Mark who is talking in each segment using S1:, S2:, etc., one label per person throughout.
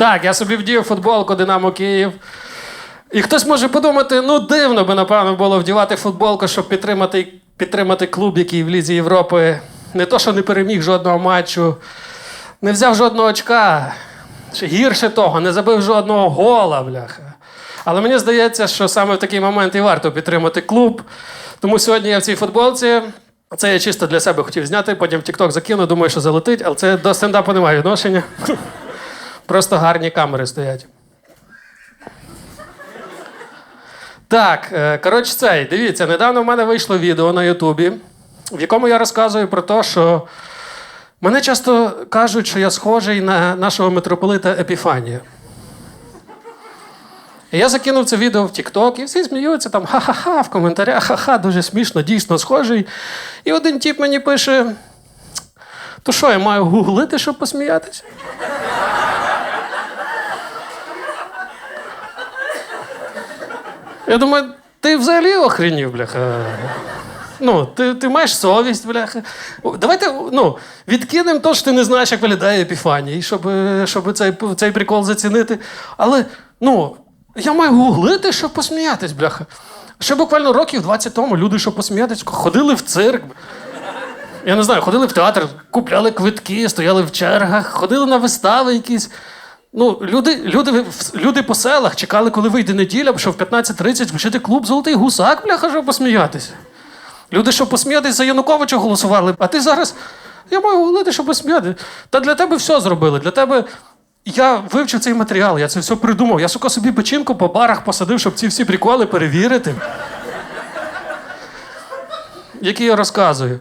S1: Так, я собі вдів футболку Динамо Київ. І хтось може подумати, ну дивно би, напевно, було вдівати футболку, щоб підтримати, підтримати клуб, який в Лізі Європи не то, що не переміг жодного матчу, не взяв жодного очка. Ще гірше того, не забив жодного гола, бляха. Але мені здається, що саме в такий момент і варто підтримати клуб. Тому сьогодні я в цій футболці. Це я чисто для себе хотів зняти, потім в TikTok закину, думаю, що залетить, але це до стендапу немає відношення. Просто гарні камери стоять. Так, е, коротше, цей, дивіться, недавно в мене вийшло відео на Ютубі, в якому я розказую про те, що мене часто кажуть, що я схожий на нашого митрополита Епіфанія. Я закинув це відео в TikTok, і всі сміються там ха-ха-ха в коментарях, ха-ха, дуже смішно, дійсно схожий. І один тіп мені пише: то що, я маю гуглити, щоб посміятися? Я думаю, ти взагалі охренів, бляха. Ну, ти, ти маєш совість, бляха. Давайте ну, відкинемо то, що ти не знаєш, як виглядає Епіфаній, щоб, е, щоб цей, цей прикол зацінити. Але ну, я маю гуглити, щоб посміятись, бляха. Ще буквально років 20 тому люди, щоб посміятись, ходили в цирк. Я не знаю, ходили в театр, купляли квитки, стояли в чергах, ходили на вистави якісь. Ну, люди, люди, люди по селах чекали, коли вийде неділя, щоб в 15.30 включити клуб Золотий гусак, бляха, щоб посміятися. Люди, щоб посміятися за Януковича голосували, а ти зараз. Я маю говорити, щоб посміяти. Та для тебе все зробили. Для тебе. Я вивчив цей матеріал, я це все придумав. Я сука собі печінку по барах посадив, щоб ці всі приколи перевірити. Які я розказую.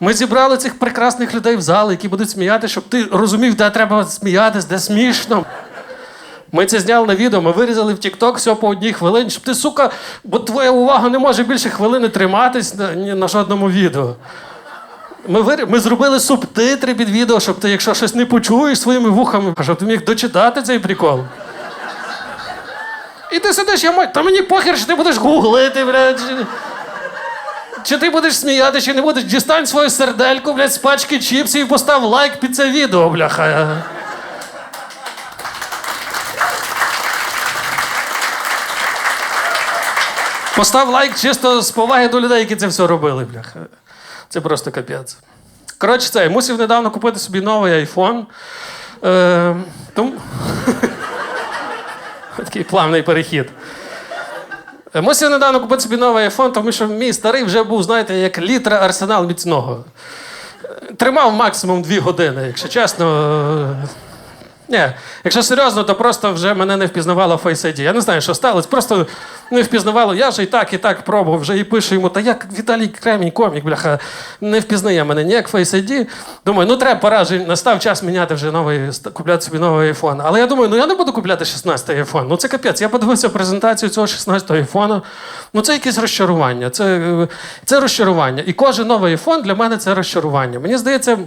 S1: Ми зібрали цих прекрасних людей в зал, які будуть сміяти, щоб ти розумів, де треба сміятись, де смішно. Ми це зняли на відео, ми вирізали в TikTok все по одній хвилині, щоб ти, сука, бо твоя увага не може більше хвилини триматись на, на жодному відео. Ми, вир... ми зробили субтитри під відео, щоб ти, якщо щось не почуєш своїми вухами, щоб ти міг дочитати цей прикол. І ти сидиш, я маю, та мені похер, що ти будеш гуглити, блядь. Чи- ти будеш сміяти, чи не будеш? Дістань свою сердельку, блядь, з пачки чіпсів і постав лайк під це відео, бляха. Постав лайк чисто з поваги до людей, які це все робили, бляха. Це просто капець. Коротше, це, мусив недавно купити собі новий айфон. Е, тому... Такий плавний перехід. Е, Мусив недавно купити собі новий айфон, тому що мій старий вже був, знаєте, як літра арсенал міцного. Е, Тримав максимум дві години, якщо чесно. е, Ні, якщо серйозно, то просто вже мене не впізнавало Face ID. Я не знаю, що сталося, просто не впізнавало. Я вже і так, і так пробував, вже і пишу йому, та як Віталій Кремінь, комік, бляха, не впізнає мене ніяк Face ID. Думаю, ну треба, пора вже настав час міняти вже новий, купляти собі новий iPhone. Але я думаю, ну я не буду купляти 16-й iPhone. Ну це капець. Я подивився презентацію цього 16-го iPhone. Ну це якесь розчарування. Це, це розчарування. І кожен новий iPhone для мене це розчарування. Мені здається,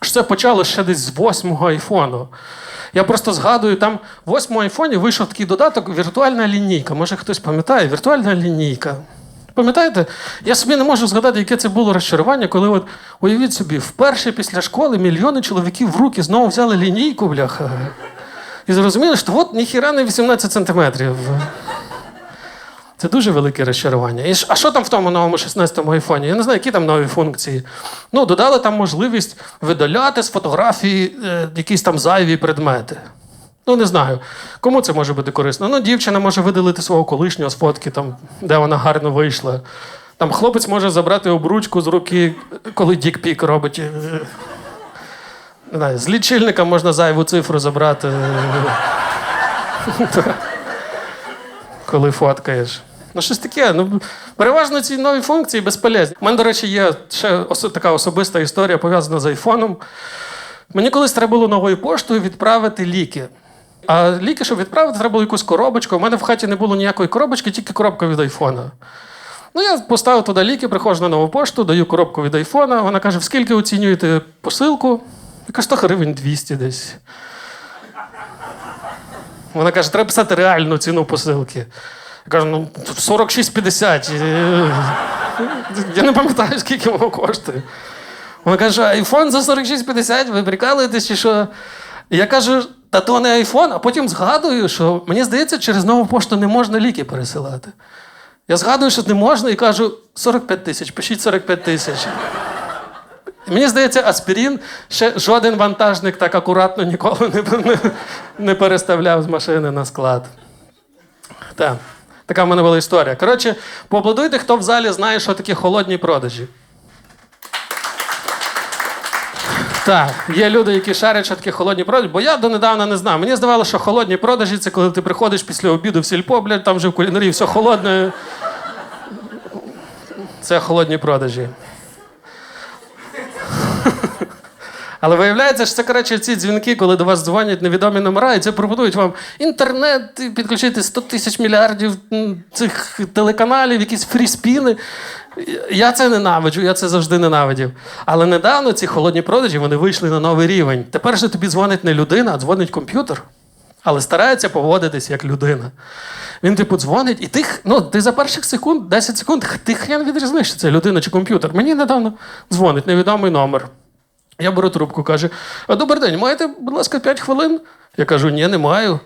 S1: що це почало ще десь з восьмого айфону. Я просто згадую, там в восьмому айфоні вийшов такий додаток віртуальна лінійка. Може хтось пам'ятає? Віртуальна лінійка. Пам'ятаєте? Я собі не можу згадати, яке це було розчарування, коли от, уявіть собі, вперше після школи мільйони чоловіків в руки знову взяли лінійку, бляха. І зрозуміли, що от ніхіра не 18 сантиметрів. Це дуже велике розчарування. І а що там в тому новому 16-му айфоні? Я не знаю, які там нові функції. Ну, додали там можливість видаляти з фотографії е, якісь там зайві предмети. Ну, не знаю. Кому це може бути корисно? Ну, дівчина може видалити свого колишнього з фотки, там, де вона гарно вийшла. Там хлопець може забрати обручку з руки, коли дік-пік робить. Е, Не знаю, з лічильника можна зайву цифру забрати. коли фоткаєш. Ну, щось таке. Ну, переважно ці нові функції безполезні. У мене, до речі, є ще ос- така особиста історія пов'язана з айфоном. Мені колись треба було новою поштою відправити ліки. А ліки, щоб відправити, треба було якусь коробочку. У мене в хаті не було ніякої коробочки, тільки коробка від айфона. Ну, я поставив туди ліки, приходжу на нову пошту, даю коробку від айфона. Вона каже: скільки оцінюєте посилку? Я кажу, 100 гривень 200 десь. Вона каже, треба писати реальну ціну посилки. Я кажу, ну 46,50. Е, Я не пам'ятаю, скільки воно коштує. Вона каже, айфон за 46,50, ви прикалуєтесь чи що? Я кажу, та то не айфон, а потім згадую, що мені здається, через нову пошту не можна ліки пересилати. Я згадую, що не можна, і кажу 45 тисяч, пишіть 45 тисяч. Мені здається, аспірін ще жоден вантажник так акуратно ніколи не, не, не переставляв з машини на склад. Так. Така в мене була історія. Коротше, поаплодуйте, хто в залі знає, що такі холодні продажі. Так, є люди, які шарять, що таке холодні продажі, бо я донедавна не знав. Мені здавалося, що холодні продажі це коли ти приходиш після обіду в сільпо, блядь, там вже в кулінарії все холодне. Це холодні продажі. Але виявляється, що це коротше ці дзвінки, коли до вас дзвонять невідомі номера, і це пропонують вам інтернет, і підключити 100 тисяч мільярдів цих телеканалів, якісь фріспіни. Я це ненавиджу, я це завжди ненавидів. Але недавно ці холодні продажі вони вийшли на новий рівень. Тепер же тобі дзвонить не людина, а дзвонить комп'ютер. Але старається поводитись як людина. Він типу дзвонить, і ти, ну, ти за перших секунд, 10 секунд, ти хрен відрізниш, чи це людина чи комп'ютер. Мені недавно дзвонить невідомий номер. Я беру трубку, каже: «А, Добрий день, маєте, будь ласка, 5 хвилин? Я кажу, ні, не маю.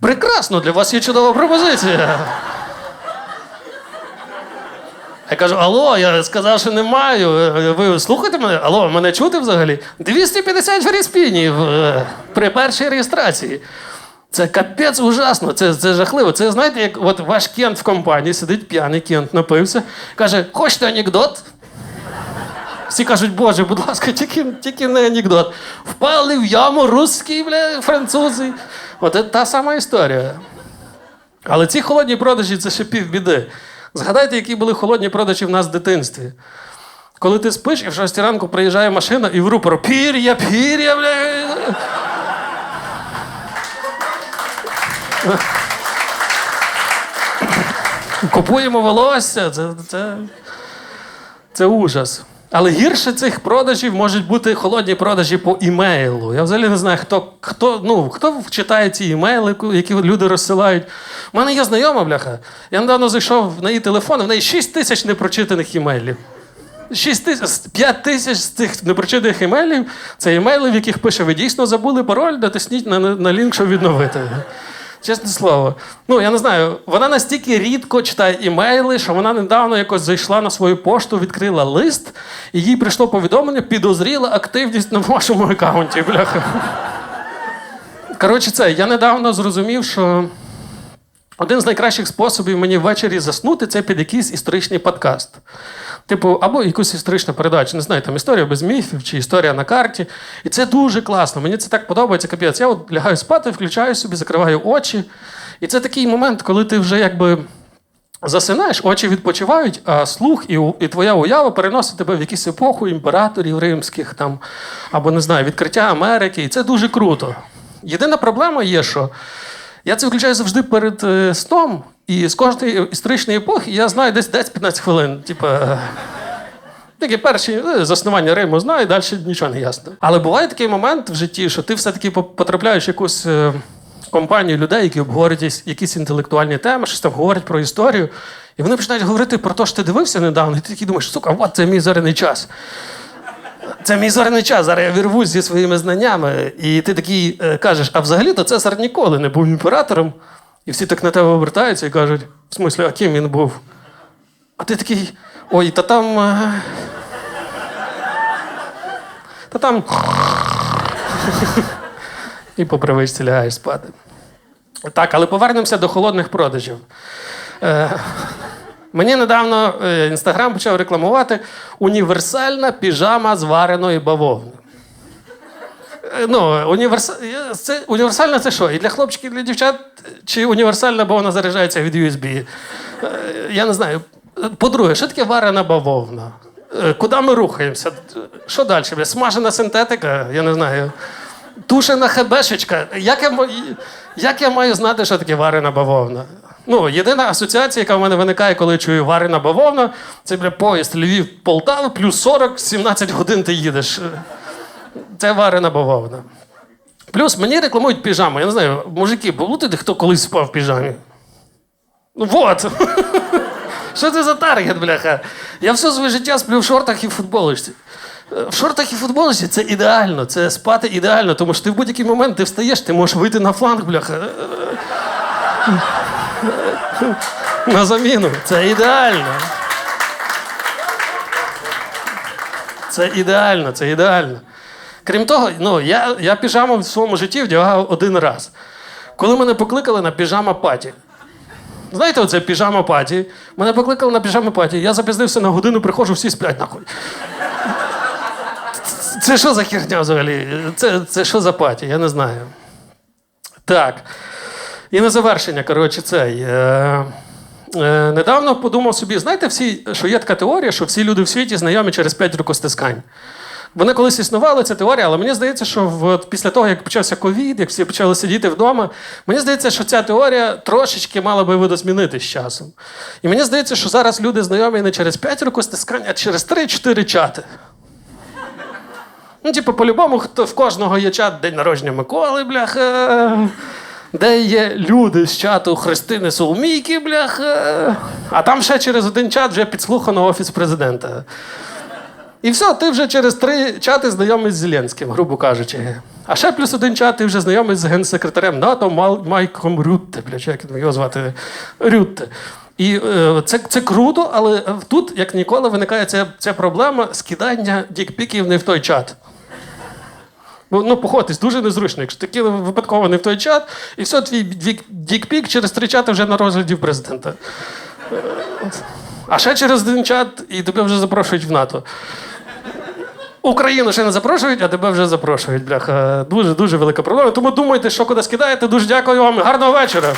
S1: Прекрасно, для вас є чудова пропозиція. Я кажу, алло, я сказав, що не маю. Ви слухаєте мене? Алло, мене чути взагалі? 250 фріспінів е, при першій реєстрації. Це капець ужасно, це, це жахливо. Це знаєте, як от ваш кент в компанії сидить п'яний кент, напився, каже: хочете анекдот? Всі кажуть, боже, будь ласка, тільки, тільки не анекдот. Впали в яму русські, бля, французи. От та сама історія. Але ці холодні продажі це ще півбіди. Згадайте, які були холодні продажі в нас в дитинстві. Коли ти спиш, і в 6 ранку приїжджає машина і в рупору пір'я, пір'я, бля. Купуємо волосся. Це, це, це ужас. Але гірше цих продажів можуть бути холодні продажі по імейлу. Я взагалі не знаю, хто, хто, ну, хто читає ці імейли, які люди розсилають. У мене є знайома, бляха. Я недавно зайшов на її телефон, в неї 6 тисяч непрочитаних імейлів. 6 тисяч, 5 тисяч з цих непрочитаних імейлів це імейли, в яких пише: ви дійсно забули пароль, натисніть на, на, на лінк, щоб відновити. Чесне слово. Ну, я не знаю, вона настільки рідко читає імейли, що вона недавно якось зайшла на свою пошту, відкрила лист, і їй прийшло повідомлення, підозріла активність на вашому аккаунті. Бляха. Коротше, це, я недавно зрозумів, що один з найкращих способів мені ввечері заснути це під якийсь історичний подкаст. Типу, або якусь історичну передачу, не знаю, там історія без міфів чи історія на карті. І це дуже класно. Мені це так подобається, капець. Я от лягаю спати, включаю собі, закриваю очі. І це такий момент, коли ти вже якби. Засинаєш, очі відпочивають, а слух і, і твоя уява переносить тебе в якусь епоху імператорів римських там, або не знаю, відкриття Америки. І це дуже круто. Єдина проблема є, що я це включаю завжди перед е, сном, і з кожної історичної епохи я знаю десь 10-15 хвилин. Типа. Такі перші е, заснування Риму знаю, далі нічого не ясно. Але буває такий момент в житті, що ти все-таки потрапляєш в якусь е, компанію людей, які обговорюють якісь- інтелектуальні теми, щось там говорять про історію. І вони починають говорити про те, що ти дивився недавно, і ти такий думаєш, сука, от це мій зоряний час. Це мій зоряний час, зараз я вірвусь зі своїми знаннями. І ти такий е, кажеш, а взагалі-то Цесар ніколи не був імператором. І всі так на тебе обертаються і кажуть: в смислі, а ким він був? А ти такий, ой, та там. е, Та там. І по привичці лягаєш спати. Так, але повернемося до холодних продажів. Е, Мені недавно е, інстаграм почав рекламувати універсальна піжама з вареної бавовни. Е, Ну, універс... це, універсальна це що? І для хлопчиків, і для дівчат? Чи універсальна, бо вона заряджається від USB? Е, Я не знаю. По-друге, що таке варена бавовна? Е, Куди ми рухаємося? Що далі? Смажена синтетика? Я не знаю. Тушена хебешечка. Як я, як я маю знати, що таке варена бавовна? Ну, єдина асоціація, яка в мене виникає, коли чую варена бавовна, це бля, поїзд Львів Полтава, плюс 40, 17 годин ти їдеш. Це варена бавовна. Плюс мені рекламують піжами. Я не знаю, мужики, було хто колись спав в піжамі? Ну вот. Що це за таргет, бляха? Я все своє життя сплю в шортах і в футболочці. Е, В шортах і футболці це ідеально, це спати ідеально, тому що ти в будь-який момент ти встаєш, ти можеш вийти на фланг, бляха. На заміну. Це ідеально. Це ідеально, це ідеально. Крім того, ну, я, я піжаму в своєму житті вдягав один раз. Коли мене покликали на піжама паті. Знаєте, оце піжама паті. Мене покликали на піжама паті. Я запізнився на годину, приходжу, всі сплять нахуй. Це що за херня взагалі? Це, це що за паті? Я не знаю. Так. І на завершення, коротше, цей. Е, е, недавно подумав собі, знаєте, всі, що є така теорія, що всі люди в світі знайомі через п'ять рукостискань. Вони колись існували, ця теорія, але мені здається, що от після того, як почався ковід, як всі почали сидіти вдома, мені здається, що ця теорія трошечки мала би видозмінити з часом. І мені здається, що зараз люди знайомі не через п'ять рукостискань, а через три-чотири чати. Ну, типу, по-любому, хто в кожного є чат День народження Миколи, бляха. Де є люди з чату Христини Соломійки, бляха. А там ще через один чат вже підслухано офіс президента. І все, ти вже через три чати знайомий з Зеленським, грубо кажучи. А ще плюс один чат, ти вже знайомий з генсекретарем НАТО Майком Рютте, бля, як його звати Рютте. І е, це, це круто, але тут, як ніколи, виникає ця, ця проблема скидання дікпіків не в той чат. Бо, Ну, походьтесь, дуже незручно. Якщо ти випадково не в той чат, і все, твій дік- дікпік через три чати вже на розгляді президента. Е, А ще через один чат і тебе вже запрошують в НАТО. Україну ще не запрошують, а тебе вже запрошують. Бляха. Дуже дуже велика проблема. Тому думайте, що куди скидаєте. Дуже дякую вам. Гарного вечора.